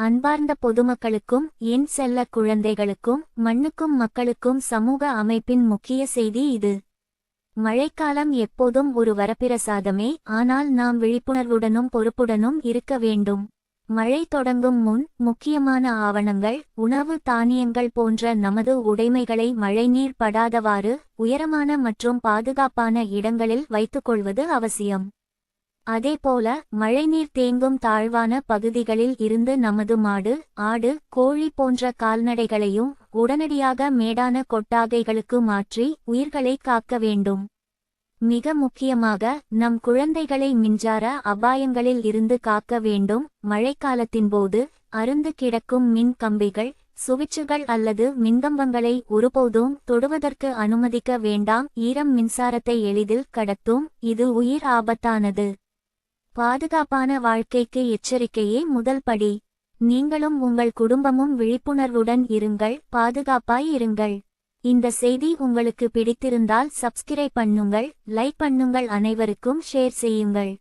அன்பார்ந்த பொதுமக்களுக்கும் என் செல்ல குழந்தைகளுக்கும் மண்ணுக்கும் மக்களுக்கும் சமூக அமைப்பின் முக்கிய செய்தி இது. மழைக்காலம் எப்போதும் ஒரு வரப்பிரசாதமே ஆனால் நாம் விழிப்புணர்வுடனும் பொறுப்புடனும் இருக்க வேண்டும். மழை தொடங்கும் முன் முக்கியமான ஆவணங்கள் உணவு தானியங்கள் போன்ற நமது உடைமைகளை மழைநீர் படாதவாறு உயரமான மற்றும் பாதுகாப்பான இடங்களில் வைத்துக்கொள்வது அவசியம். அதேபோல மழைநீர் தேங்கும் தாழ்வான பகுதிகளில் இருந்து நமது மாடு ஆடு கோழி போன்ற கால்நடைகளையும் உடனடியாக மேடான கொட்டாகைகளுக்கு மாற்றி உயிர்களை காக்க வேண்டும். மிக முக்கியமாக நம் குழந்தைகளை மின்சார அபாயங்களில் இருந்து காக்க வேண்டும். மழைக்காலத்தின்போது அருந்து கிடக்கும் மின் கம்பிகள் சுவிட்சுகள் அல்லது மின்கம்பங்களை ஒருபோதும் தொடுவதற்கு அனுமதிக்க வேண்டாம். ஈரம் மின்சாரத்தை எளிதில் கடத்தும். இது உயிர் ஆபத்தானது. பாதுகாப்பான வாழ்க்கைக்கு எச்சரிக்கையே முதல் படி. நீங்களும் உங்கள் குடும்பமும் விழிப்புணர்வுடன் இருங்கள் பாதுகாப்பாய் இருங்கள். இந்த செய்தி உங்களுக்கு பிடித்திருந்தால் சப்ஸ்கிரைப் பண்ணுங்கள் லைக் பண்ணுங்கள் அனைவருக்கும் ஷேர் செய்யுங்கள்.